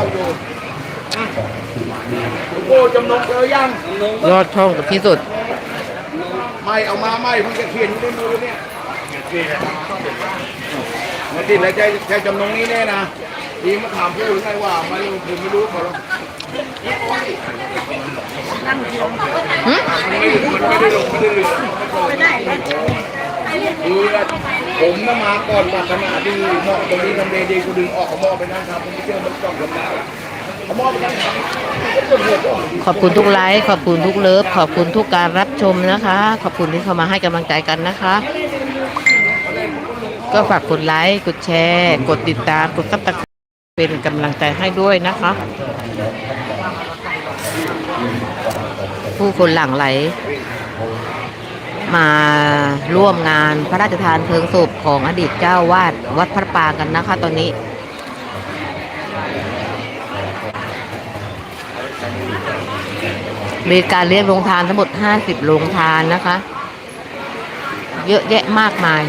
าอยู่อะโอ้จำนงเจอยังยอดช่องที่สุด ไม่เอามาไม่เพิ่งจะเขียนอยู่ในมือเนี่ยมาติดแล้วใจใจจำนงนี้แน่นะดีมาถามผู้หรือไงว่าไม่รู้ผมไม่รู้เขาหรอกหึมันไม่มันไม่ได้ลงไม่ได้เหลือ คือผมน่ะมาก่อนปรารถนาดีเหมาะตรงนี้ทำเลดีกูดึงออกเอาหมอไปนั่งทำผมไม่เชื่อมันจ้องลำบากเอาหมอไปนั่งทำขอบคุณทุกไลค์ขอบคุณทุกเลิฟขอบคุณทุกการรับชมนะคะ ขอบคุณที่เข้ามาให้กำลังใจกันนะคะ ก็ฝากกดไลค์กดแชร์ กดติดตามกดซับสไครต์เป็นกำลังใจให้ด้วยนะคะ ผู้คนหลั่งไหล มาร่วมงานพระราชทานเพลิงศพของอดีตเจ้าวาดวัดพระปางกันนะคะ ตอนนี้ มีการเลี้ยงโรงทานทั้งหมด 50 โรงทานนะคะ เยอะแยะมากมาย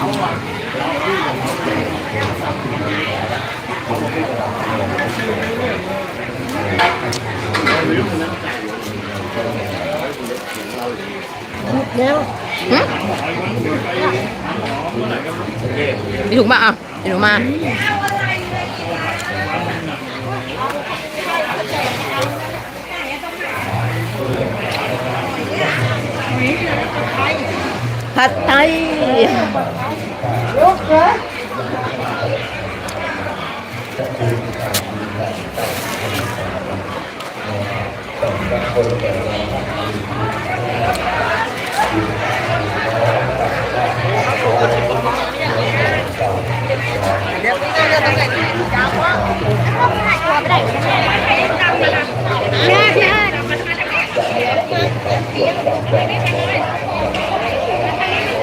หึมีถุงมาอะมีถุงมาผัด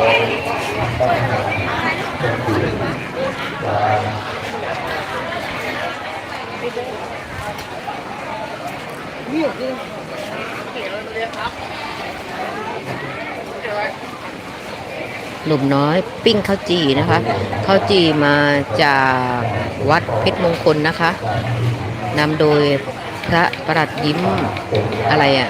ไทยหนุ่มน้อยปิ้งข้าวจีนะคะข้าวจีมาจากวัดเพชรมงคลนะคะนำโดยพระประหลัดยิ้มอะไรอะ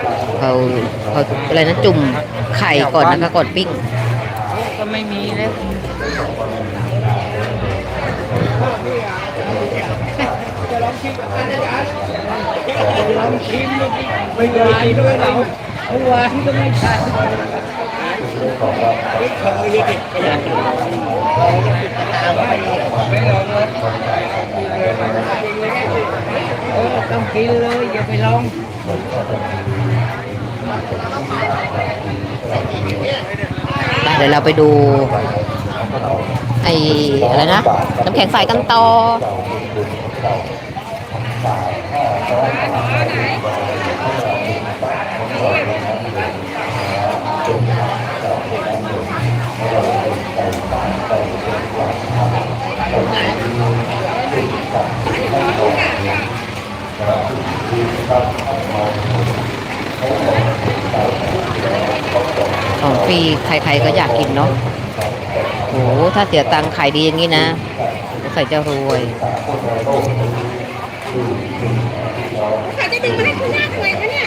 เขาเขาอะไรนะจุ่มไข่ก่อนนะคะก่อนปิ้ง ก็ไม่มีแล้ว ลองชิมดูสิไม่ได้ด้วยเราเมื่อวานก็ไม่ใช่เคยดิขยันไม่ลองเลยเออต้องกินเลยอย่าไปลอง ไปเดี๋ยวเราไปดู ไอ้อะไรนะ น้ำแข็งใสกันต่อของ รีใครๆก็อยากกินเนาะโหถ้าเสียตังค์ขายดีอย่างนี้นะใส่จะรวยขาจะดึงมาให้คุณหน้าทำไมคะเนี่ย